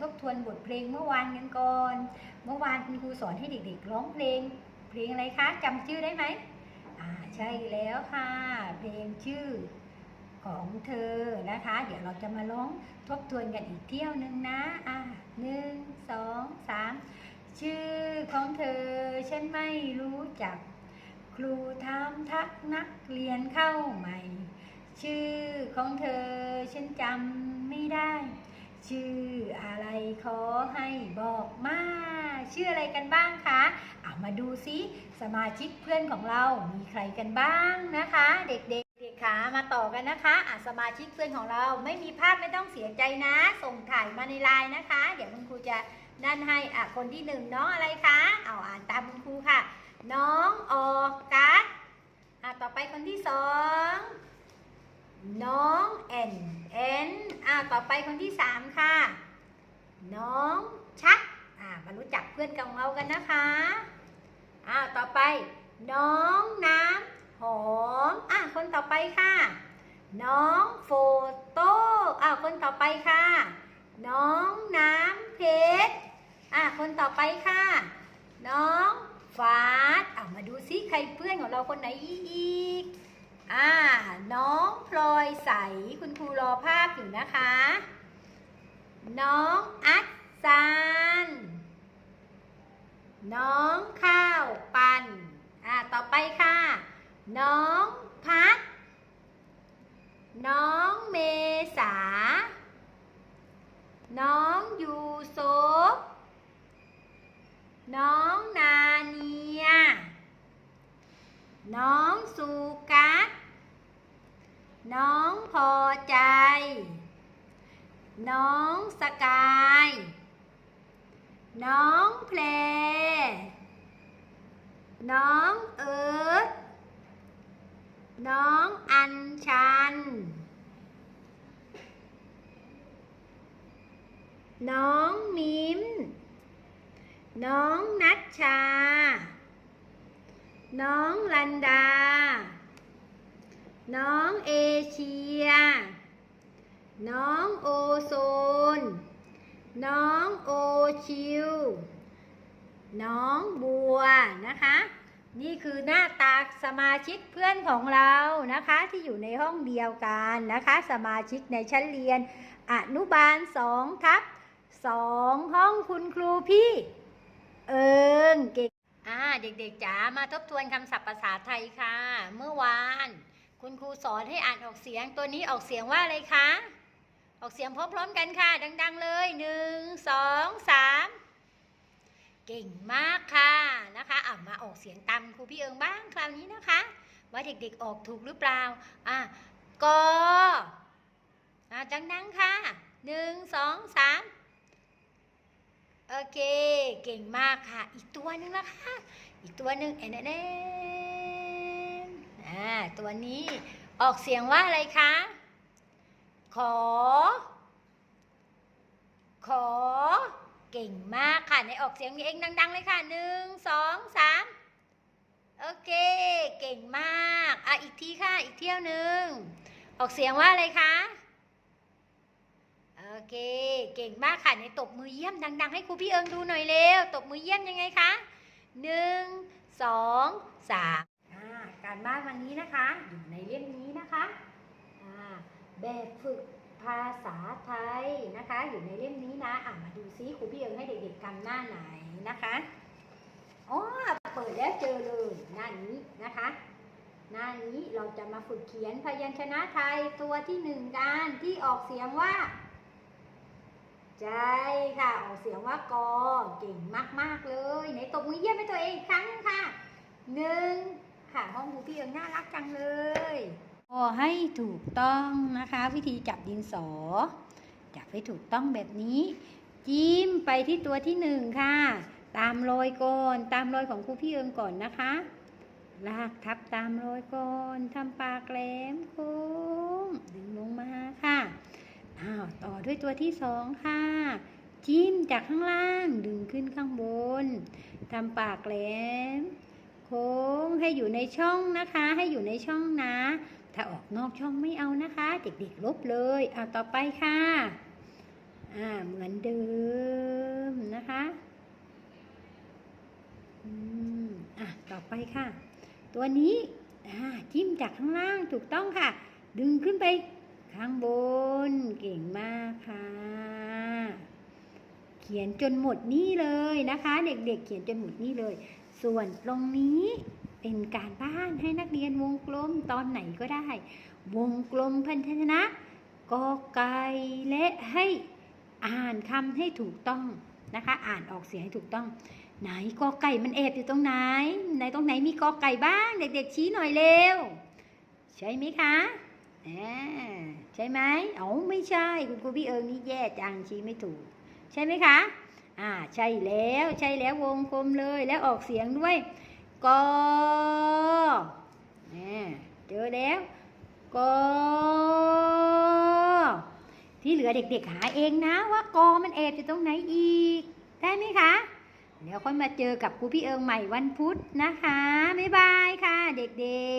ทบทวนบทเพลงเมื่อวานกันก่อน เมื่อวานคุณครูสอนให้เด็กๆร้องเพลง เพลงอะไรคะจำชื่อได้ไหมอ่าใช่แล้วค่ะ เพลงชื่อของเธอนะคะ เดี๋ยวเราจะมาร้องทบทวนกันอีกเที่ยวหนึ่งนะอะหนึ่งสองสามชื่อของเธอฉันไม่รู้จัก ครูถามทักนักเรียนเข้าใหม่ ชื่อของเธอฉันจำไม่ได้ ชื่ออะไรขอให้บอกมาชื่ออะไรกันบ้างคะเอามาดูซิสมาชิกเพื่อนของเรา มีใครกันบ้างนะคะ เด็กๆเด็กขามาต่อกันนะคะอะสมาชิกเพื่อนของเราไม่มีภาพไม่ต้องเสียใจนะ ส่งถ่ายมาในไลน์นะคะ เดี๋ยวคุณครูจะนั่นให้อะคนที่หนึ่งน้องอะไรคะเอาอ่านตามคุณครูค่ะ น้องออกัสอะต่อไปคนที่สองน้องเอ็นเอ็น ต่อไปคนที่สามค่ะ น้องชัก อ่า มารู้จักเพื่อนของเรากันนะคะอ่าต่อไป น้องน้ำหอม อ่าคนต่อไปค่ะ น้องโฟโต้อ่าคนต่อไปค่ะ น้องน้ำเพชร อ่าคนต่อไปค่ะ น้องฟ้าดอ่ามาดูซิใครเพื่อนของเราคนไหนอีก อ่า น้องพลอยใส คุณครูรอภาพอยู่นะคะ น้องอัดซันน้องข้าวปันอ่า ต่อไปค่ะ น้องพัด น้องเมษา น้องยูโซฟน้องนาเนีย น้องสุกัส น้องพอใจ น้องสกาย น้องเพล น้องเอิร์ธน้องอัญชัน น้องมิม น้องนัชชา น้องลันดา น้องเอเชีย น้องโอโซน น้องโอชิว น้องบัวนะคะ นี่คือหน้าตาสมาชิกเพื่อนของเรานะคะที่อยู่ในห้องเดียวกันนะคะ สมาชิกในชั้นเรียนอนุบาลสองทับสองห้องคุณครูพี่ เอิงเก่งอ่าเด็กๆจ๋ามาทบทวนคำศัพท์ภาษาไทยค่ะ เมื่อวาน คุณครูสอนให้อ่านออกเสียงตัวนี้ออกเสียงว่าอะไรคะ ออกเสียงพร้อมๆกันค่ะ ดัง ๆ เลยหนึ่งสองสามเก่งมากค่ะนะคะอะมาออกเสียงตามครูพี่เอิงบ้างคราวนี้นะคะ ว่าเด็กๆออกถูกหรือเปล่าอะกออะดังๆค่ะหนึ่งสองสามโอเค เก่งมากค่ะ อีกตัวหนึ่งนะคะ อีกตัวหนึ่งแอนแอน อ่าตัวนี้ออกเสียงว่าอะไรคะ ขอ ขอ เก่งมากค่ะ ในออกเสียงเองดัง ๆ เลยค่ะหนึ่งสองสามโอเค เก่งมาก อะ อีกทีค่ะ อีกเที่ยวหนึ่ง ออกเสียงว่าอะไรคะ โอเค เก่งมากค่ะ ในตบมือเยี่ยมดัง ๆ ให้ครูพี่เอิงดูหน่อยเร็ว ตบมือเยี่ยมยังไงคะหนึ่งสองสาม การบ้านวันนี้นะคะ อยู่ในเล่มนี้นะคะแบบฝึกภาษาไทยนะคะ อยู่ในเล่มนี้นะอ่ามาดูซิครูพี่เอิงให้เด็กๆกำหน้าไหนนะคะอ๋อเปิดแล้วเจอเลยหน้านี้นะคะ หน้านี้เราจะมาฝึกเขียนพยัญชนะไทยตัวที่หนึ่งกันที่ออกเสียงว่าใช่ค่ะออกเสียงว่ากอเก่งมากๆเลยไหนตบมือเยี่ยมให้ตัวเองครั้งค่ะหนึ่ง ค่ะห้องครูพี่เอิงน่ารักจังเลยพอให้ถูกต้องนะคะ วิธีจับดินสอ จับให้ถูกต้องแบบนี้ จิ้มไปที่ตัวที่หนึ่งค่ะ ตามรอยก่อน ตามรอยของครูพี่เอิงก่อนนะคะ ลากทับตามรอยก่อนทำปากแหลมโค้งดึงลงมาค่ะอ้าวต่อด้วยตัวที่สองค่ะ จิ้มจากข้างล่างดึงขึ้นข้างบนทำปากแหลม ค้งให้อยู่ในช่องนะคะ ให้อยู่ในช่องนะ ถ้าออกนอกช่องไม่เอานะคะ เด็กๆลบเลยเอาต่อไปค่ะอ่าเหมือนเดิมนะคะอืมอะต่อไปค่ะ ตัวนี้อ่าจิ้มจากข้างล่างถูกต้องค่ะ ดึงขึ้นไปข้างบนเก่งมากค่ะ เขียนจนหมดนี่เลยนะคะ เด็กๆเขียนจนหมดนี่เลย ส่วนตรงนี้เป็นการบ้านให้นักเรียนวงกลมตอนไหนก็ได้ วงกลมพันธนะกอไก่และให้อ่านคำให้ถูกต้องนะคะ อ่านออกเสียงให้ถูกต้อง ไหนกอไก่มันแอบอยู่ตรงไหน ไหนตรงไหนมีกอไก่บ้าง เด็กๆชี้หน่อยเร็ว ใช่ไหมคะใช่ไหมเอ๋อไม่ใช่ คุณครูพี่เอิงนี่แย่จังชี้ไม่ถูก ใช่ไหมคะ อ่าใช่แล้วใช่แล้ววงกลมเลยแล้วออกเสียงด้วยกอเจอแล้วกอที่เหลือเด็กๆหาเองนะว่ากอมันแอบอยู่ตรงไหนอีก ได้ไหมคะ เดี๋ยวค่อยมาเจอกับครูพี่เอิงใหม่วันพุธนะคะ บ๊ายบายค่ะ เด็กๆ